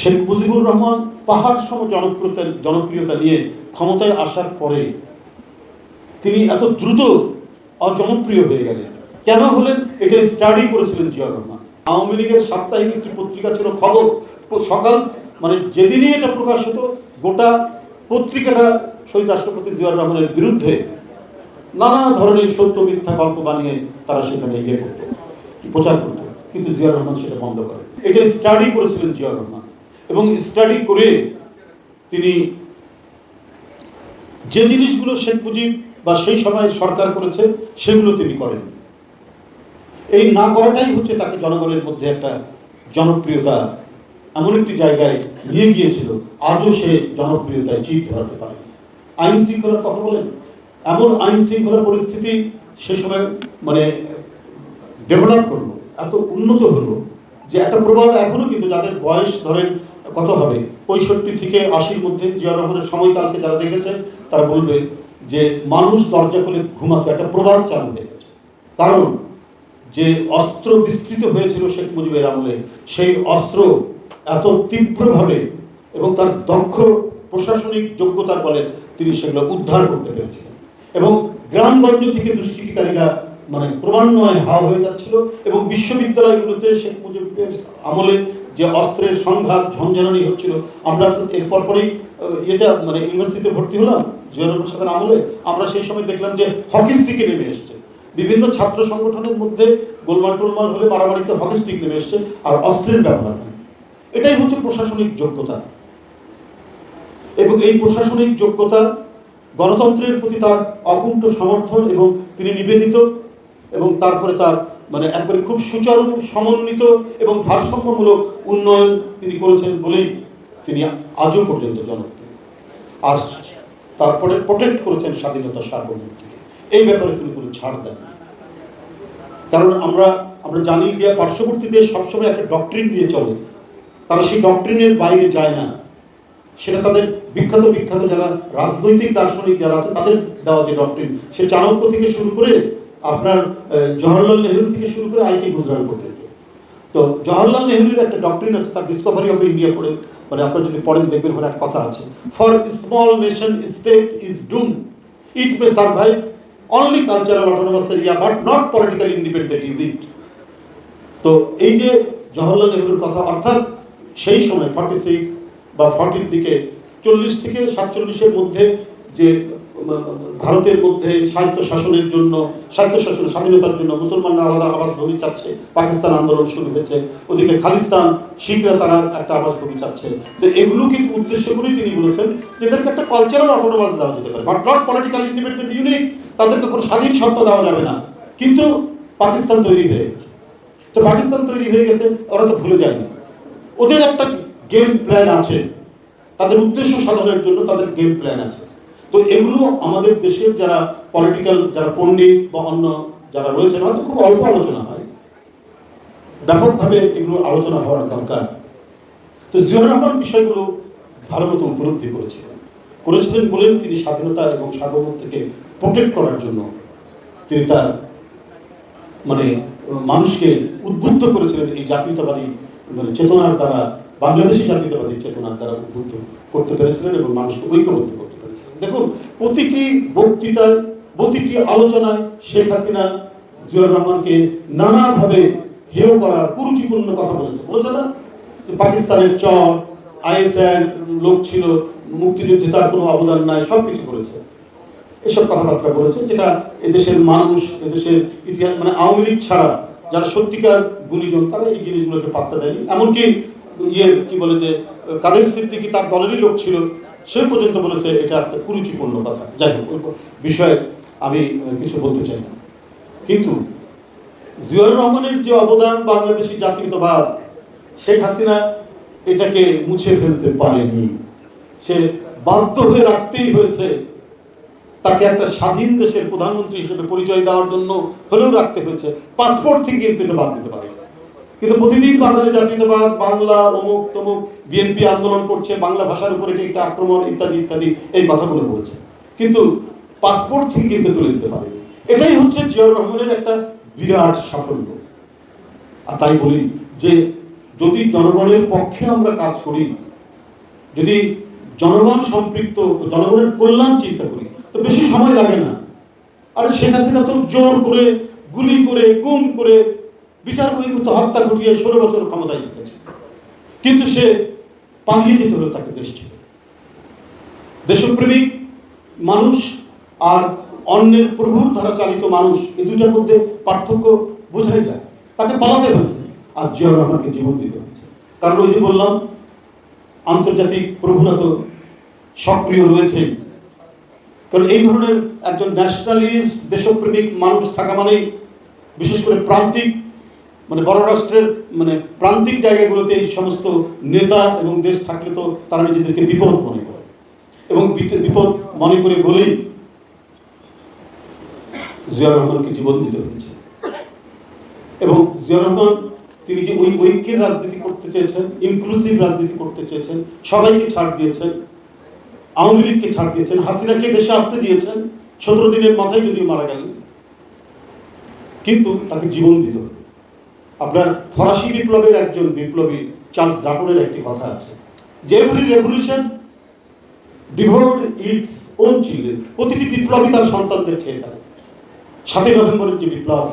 শেখ মুজিবুর রহমান পাহাড় সম জনপ্রিয়তা জনপ্রিয়তা নিয়ে ক্ষমতায় আসার পরে তিনি এত দ্রুত অজনপ্রিয় হয়ে গেলেন। কেন হলেন? এটা স্টাডি করেছিলেন জিয়াউর রহমান। আওয়ামী লীগের সাপ্তাহিক একটি পত্রিকা ছিল খবর। সকাল মানে যেদিনই এটা প্রকাশ হতো, গোটা পত্রিকাটা শহীদ রাষ্ট্রপতি জিয়াউর রহমানের বিরুদ্ধে নানা ধরনের সত্য মিথ্যা গল্প বানিয়ে তারা সেখানে ইয়ে করত প্রচার করত। কিন্তু জিয়াউর রহমান সেটা বন্ধ করে এটা স্টাডি করেছিলেন জিয়াউর রহমান। এবং স্টাডি করে তিনি যে জিনিসগুলো শেখ মুজিব বা সেই সময় সরকার করেছে, সেগুলো তিনি করেন। এই না করাটাই হচ্ছে তাকে জনগণের মধ্যে একটা জনপ্রিয়তা এমন একটি জায়গায় নিয়ে গিয়েছিল। আজও সে জনপ্রিয়তায় চিপ ধরাতে পারে। আইন শৃঙ্খলার কথা বলেন? এমন আইন শৃঙ্খলা পরিস্থিতি সে সময় মানে ডেভেলপ করল, এত উন্নত হলো যে একটা প্রবাদ এখনও কিন্তু যাদের বয়স ধরেন কত হবে? পঁয়ষট্টি থেকে আশির মধ্যে জিয়া রহমানের সময়কালকে যারা দেখেছে, তারা বলবে যে মানুষ দরজা খুলে ঘুমাতো একটা প্রবাদ চালু হয়ে গেছে। কারণ যে অস্ত্র বিস্তৃত হয়েছিল শেখ মুজিবের আমলে, সেই অস্ত্র এত তীব্রভাবে এবং তার দক্ষ প্রশাসনিক যোগ্যতার বলে তিনি সেগুলো উদ্ধার করতে পেরেছিলেন। এবং গ্রামগঞ্জ থেকে দুষ্কৃতিকারীরা মানে ক্রমান্বয়ে হাওয়া হয়ে যাচ্ছিল এবং বিশ্ববিদ্যালয়গুলোতে শেখ মুজিবের আমলে যে অস্ত্রের সংঘাত ঝঞ্ঝানি হচ্ছিল আমরা তো এর পরপরই আহ, ইয়েতে মানে ইউনিভার্সিটিতে ভর্তি হলাম জিয়া রহমান সাহেবের আমলে। আমরা সেই সময় দেখলাম যে হকি স্টিকে নেমে এসছে। বিভিন্ন ছাত্র সংগঠনের মধ্যে গোলমাল টোলমাল হলে মারামারিতে হকি স্টিক নেমে এসছে আর অস্ত্রের ব্যবহার হয় এটাই হচ্ছে প্রশাসনিক যোগ্যতা। এবং এই প্রশাসনিক যোগ্যতা গণতন্ত্রের প্রতি তার অকুণ্ঠ সমর্থন এবং তিনি নিবেদিত এবং তারপরে তার মানে একবারে খুব সুচারু সমন্বিত এবং ভারসাম্যমূলক উন্নয়ন তিনি করেছেন বলেই তিনি আজও পর্যন্ত জনপ্রিয়। আর তারপরে প্রোটেক্ট করেছেন স্বাধীনতা সার্বভৌমত্বকে। এই ব্যাপারে তিনি কোনো ছাড় দেন কারণ আমরা আমরা জানি যে পার্শ্ববর্তী দেশ সবসময় একটা ডক্ট্রিন নিয়ে চলে। তারা সেই ডক্ট্রিনের বাইরে যায় না। সেটা তাদের বিখ্যাত বিখ্যাত যারা রাজনৈতিক দার্শনিক যারা আছে, তাদের দেওয়া যে ডক্ট্রিন সে চাণক্য থেকে শুরু করে আপনার জওহরলাল নেহরু থেকে শুরু করে আই কে গুজরাল পর্যন্ত। তো জওহরলাল নেহরুর একটা ডক্টরিন আছে, তার ডিসকভারি অফ ইন্ডিয়া পড়ে মানে আপনারা যদি পড়েন দেখবেন ওখানে একটা কথা আছে। For small nation state is doom it may survive only cultural autonomous area but not political independent unit তো এই যে জওহরলাল নেহরুর কথা, অর্থাৎ সেই সময় ফর্টি সিক্স বা ফর্টির দিকে, চল্লিশ থেকে সাতচল্লিশের মধ্যে যে ভারতের মধ্যে স্বায়ত্ত শাসনের জন্য স্বায়ত্ত শাসনের স্বাধীনতার জন্য মুসলমানরা আলাদা আবাস আবাসভূমি চাচ্ছে, পাকিস্তান আন্দোলন শুরু হয়েছে। ওদিকে খালিস্তান, শিখরা তারা একটা আবাসভূমি চাচ্ছে। তো এগুলোকে উদ্দেশ্য করেই তিনি বলেছেন এদেরকে একটা কালচারাল অটোনোমাস দেওয়া যেতে পারে। But not political independent unit তাদেরকে কোনো স্বাধীন সত্তা দেওয়া যাবে না। কিন্তু পাকিস্তান তৈরি হয়ে গেছে। তো পাকিস্তান তৈরি হয়ে গেছে, ওরা তো ভুলে যায়নি। ওদের একটা গেম প্ল্যান আছে। তাদের উদ্দেশ্য সাধনের জন্য তাদের গেম প্ল্যান আছে। তো এগুলো আমাদের দেশের যারা পলিটিক্যাল যারা পণ্ডিত বা অন্য যারা রয়েছেন, হয়তো খুব অল্প আলোচনা হয়। ব্যাপকভাবে এগুলো আলোচনা হওয়ার দরকার। তো জিয়াউর রহমান বিষয়গুলো ভালো মতো উপলব্ধি করেছিলেন। করেছিলেন বলেন তিনি স্বাধীনতা এবং সার্বভৌমত্বকে প্রোটেক্ট করার জন্য। তিনি তার মানে মানুষকে উদ্বুদ্ধ করেছিলেন এই জাতীয়তাবাদী মানে চেতনার দ্বারা, বাংলাদেশি জাতীয়তাবাদী চেতনার দ্বারা উদ্বুদ্ধ করতে পেরেছিলেন এবং মানুষকে ঐক্যবদ্ধ দেখুন, প্রতিটি বক্তৃতায়, প্রতিটি আলোচনায় শেখ হাসিনা, জিয়াউর রহমানকে নানাভাবে হেয় করার কুরুচিপূর্ণ কথা বলেছে। বলেছে না? পাকিস্তানের চর, আইএসএন লোক ছিল, মুক্তিযুদ্ধে তার কোনো অবদান নাই সব কিছু করেছে। এসব কথাবার্তা বলেছে যেটা এদেশের মানুষ, এদেশের ইতিহাস মানে আওয়ামী লীগ ছাড়া যারা সত্যিকার গুণীজন, তারা এই জিনিসগুলোকে পাত্তা দেয়নি। এমনকি ইয়ে কি বলে যে, কাদের সিদ্দিকি তার দলেরই লোক ছিল সে পর্যন্ত বলেছে, এটা একটা কুরুচিপূর্ণ কথা। যাই হোক বিষয়ে আমি কিছু বলতে চাই না। কিন্তু জিয়াউর রহমানের যে অবদান বাংলাদেশি জাতীয়তাবাদ, শেখ হাসিনা এটাকে মুছে ফেলতে পারেনি। সে বাধ্য হয়ে রাখতেই হয়েছে, তাকে একটা স্বাধীন দেশের প্রধানমন্ত্রী হিসেবে পরিচয় দেওয়ার জন্য হলেও রাখতে হয়েছে। পাসপোর্ট থেকে কিন্তু এটা বাদ দিতে পারে কিন্তু প্রতিদিন বাঙালি জাতীয়তাবাদ, বাংলা, অমুক তমুক বিএনপি আন্দোলন করছে, বাংলা ভাষার উপরে এটা একটা আক্রমণ, ইত্যাদি ইত্যাদি, এই কথাগুলো বলেছে। কিন্তু পাসপোর্ট থেকে কিন্তু তুলে দিতে পারে এটাই হচ্ছে জিয়াউর রহমানের একটা বিরাট সাফল্য। আর তাই বলি যে, যদি জনগণের পক্ষে আমরা কাজ করি, যদি জনগণ সম্পৃক্ত, জনগণের কল্যাণ চিন্তা করি, তো বেশি সময় লাগে না। আর শেখ হাসিনা তো জোর করে, গুলি করে, গুম করে বিচার বহির্ভূত হত্যা ঘটিয়ে ষোলো বছর ক্ষমতায় থেকেছে কিন্তু সে পালিয়ে যেতে হলো তাকে দেশ ছেড়ে দেশপ্রেমিক মানুষ আর অন্যের প্রভুর দ্বারা চালিত মানুষ এই দুইটার মধ্যে পার্থক্য বোঝাই যায়। তাকে পালাতে হয়েছে আর জিয়াউর রহমানকে জীবন দিতে হয়েছে। কারণ ওই যে বললাম, আন্তর্জাতিক প্রভুরা তো সক্রিয় রয়েছেই। কারণ এই ধরনের একজন ন্যাশনালিস্ট দেশপ্রেমিক মানুষ থাকা মানেই বিশেষ করে প্রান্তিক মানে বড় রাষ্ট্রের মানে প্রান্তিক জায়গাগুলোতে এই সমস্ত নেতা এবং দেশ থাকলে তো তারা নিজেদেরকে বিপদ মনে করে। এবং বিপদ মনে করে বলেই জিয়াউর রহমানকে জীবন দিতে হয়েছে এবং জিয়াউর রহমান, তিনি যে ওই ঐক্যের রাজনীতি করতে চেয়েছেন ইনক্লুসিভ রাজনীতি করতে চেয়েছেন, সবাইকে ছাড় দিয়েছেন, আওয়ামী লীগকে ছাড় দিয়েছেন, হাসিনাকে দেশে আসতে দিয়েছেন, সতেরো দিনের মাথায় যদিও মারা গেলেন, কিন্তু তাকে জীবন দিতে আপনার ফরাসি বিপ্লবের একজন বিপ্লবী, চার্লস ডাটনের একটি কথা আছে। যে every revolution devoured its own children প্রতিটি বিপ্লবী তার সন্তানদের খেয়ে ফেলে। সাতই নভেম্বরের যে বিপ্লব